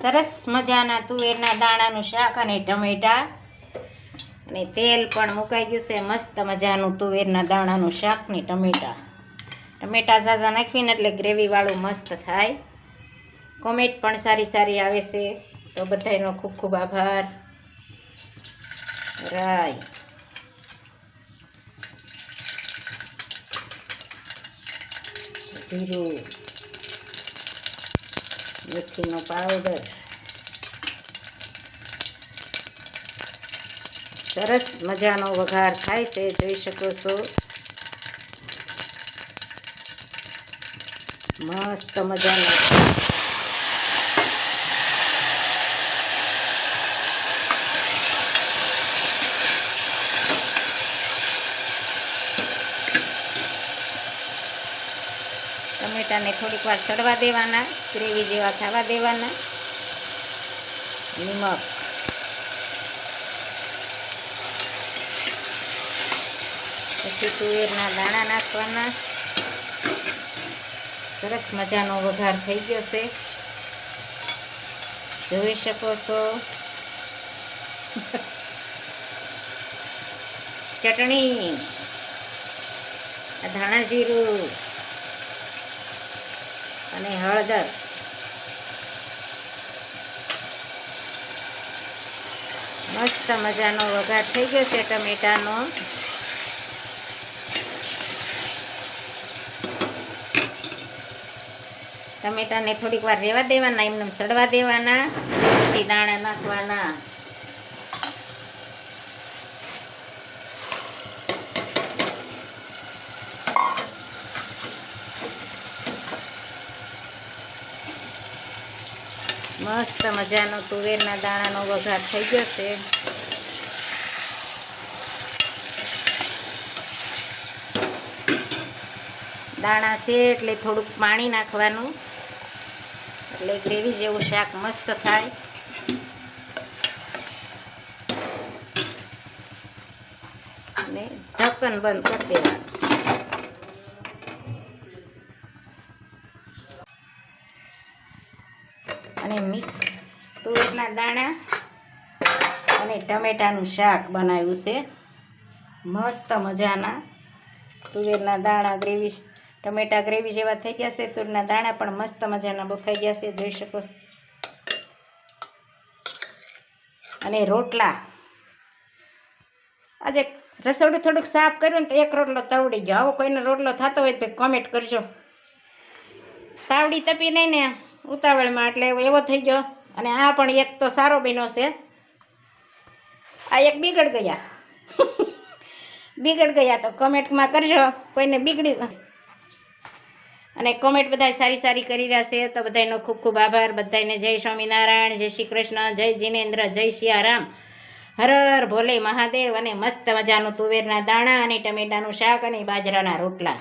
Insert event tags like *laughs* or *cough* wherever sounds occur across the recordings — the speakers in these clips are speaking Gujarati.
સરસ મજાના તુવેરના દાણાનું શાક અને ટમેટા. અને તેલ પણ મુકાઈ ગયું છે, મસ્ત મજાનું તુવેરના દાણાનું શાક ને ટમેટા. ટમેટા ઝાઝા નાખીને એટલે ગ્રેવીવાળું મસ્ત થાય. કોમેન્ટ પણ સારી સારી આવે છે, તો બધાનો ખૂબ ખૂબ આભાર. રાય. જીરું. મેથીનો પાવડર સરસ મજાનો વઘાર થાય છે જોઈ શકો છો. મસ્ત મજાનો ટમેટાને થોડીક વાર સડવા દેવાના ગ્રેવી જેવા થવા દેવાના. નિમક. પછી તુવેરના દાણા નાખવાના. સરસ મજાનો વઘાર થઈ ગયો છે. જોઈ શકો છો. ચટણી. આ ધાણા જીરું. અને હળદર. મસ્ત મજાનો વઘાર થઈ ગયો છે ટમેટાનો. ટમેટાને થોડીક વાર રહેવા દેવાના, એમને સડવા દેવાના, પછી દાણા નાખવાના. મસ્ત મજાનો તુવેરના દાણાનો વઘાર થઈ છે. દાણા છે એટલે થોડુંક પાણી નાખવાનું. એટલે ગ્રેવી જેવું શાક મસ્ત થાય. અને ઢક્કન બંધ કરી દેવાનું. દાણા અને ટમેટાનું શાક બનાવ્યું છે. મસ્ત મજાના. તુવેરના દાણા ગ્રેવી ટમેટા ગ્રેવી જેવા થઈ ગયા છે. તુરના દાણા પણ મસ્ત મજાના બફાઈ ગયા છે. જોઈ શકો અને રોટલા. આજે રસોડું થોડુંક સાફ કર્યું ને તો એક રોટલો તવડી ગયો. આવો કોઈનો રોટલો થતો હોય તો કોમેન્ટ કરજો. તાવડી તપી નહીં ને ઉતાવળમાં એટલે એવો થઈ ગયો. અને આ પણ એક તો સારો બન્યો છે. આ એક બિગડ ગયા. *laughs* બિગડ ગયા તો કોમેન્ટમાં કરજો, કોઈને બિગડી અને કોમેન્ટ બધા સારી સારી કરી રહ્યા છે, તો બધાનો ખૂબ ખૂબ આભાર. બધાને જય સ્વામિનારાયણ, જય શ્રી કૃષ્ણ, જય જીનેન્દ્ર, જય સિયારામ હર હર ભોલે મહાદેવ અને મસ્ત મજાનું તુવેરના દાણા અને ટમેટાનું શાક અને બાજરાના રોટલા.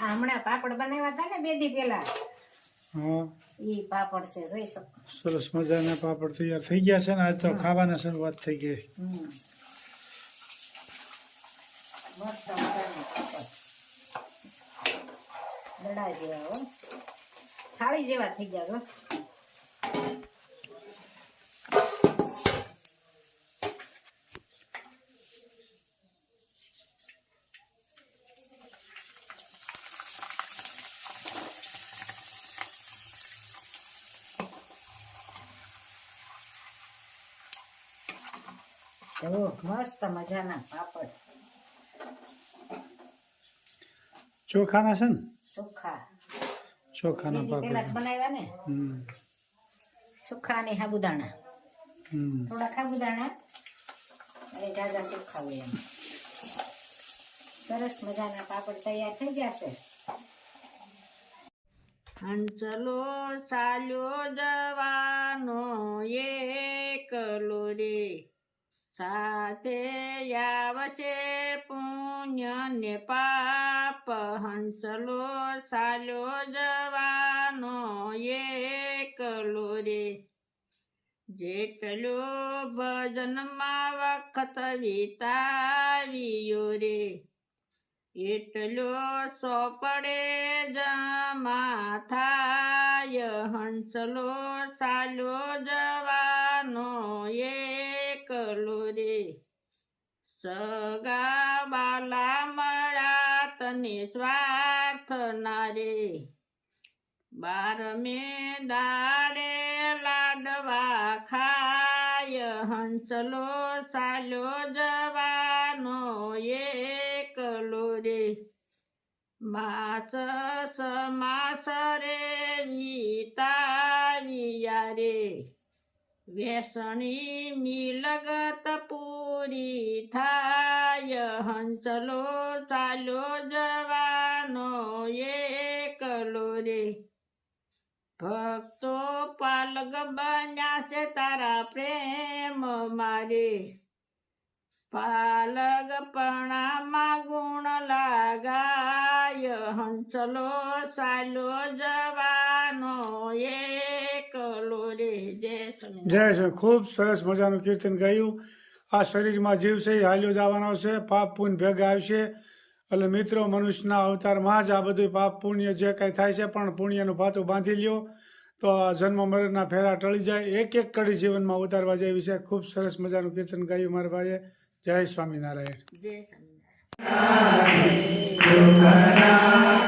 હમણાં પાપડ બનાવ્યા હતા ને બે દી પહેલા. ઈ પાપડ છે જોઈ શકો. સરસ મજાના પાપડ તૈયાર થઈ ગયા છે ને આજ તો ખાવાના શરૂઆત થઈ ગઈ. દડા જેવા હો. થાળી જેવા થઈ ગયા છો જુઓ મસ્ત મજાના પાપડ. ચોખાના છે ને? ચોખા. ચોખાના જ પાપડ. બનાવ્યા ને? અને સાબુદાણા થોડા સાબુદાણા અને જાજા ચોખ્ખા હોય એમ. સરસ મજાના પાપડ તૈયાર થઈ ગયા છે. હંચલો ચાલ્યો જવાનો એકલો રે. સાથે આવશે પુણ્ય ને પાપ હંસલો સાલો જવાનો એકલો રે. જેટલો ભજનમાં વખત વિતાવ્યો રે, એટલો સોપડે જમા થાય હંસલો સાલો જવાનો એકલો રે સગા બાલા મળા તને સ્વાર્થ ના રે બારમે દાડે લાડવા ખાય, હંસલો સાલો જવાનો એકલો રે માસ સમાસ રે વિતાવિયા રે વ્યસણી મિલગત પૂરી થાય, હંસલો ચાલ્યો જવાનો એકલો રે. ભક્તો પાલગ બન્યા છે તારા પ્રેમ મારે. પાલગ પણામાં ગુણ લાગાય, હંસલો સાલો જવાનો રે જય. જય ખૂબ સરસ મજાનું કીર્તન ગાયું. આ શરીરમાં જીવ છે એ હાલ્યો જવાનો છે પાપ પુણ્ય ભેગા આવશે. એટલે મિત્રો મનુષ્યના અવતારમાં જ આ બધું પાપ પુણ્ય જે કાંઈ થાય છે પણ પુણ્યનું પાતું બાંધી લ્યો તો આ જન્મ મરણના ફેરા ટળી જાય. એક એક કડી જીવનમાં ઉતારવા જેવી છે. ખૂબ સરસ મજાનું કીર્તન ગાયું મારા ભાઈએ. જય સ્વામિનારાયણ. જય સ્વામિનારાયણ.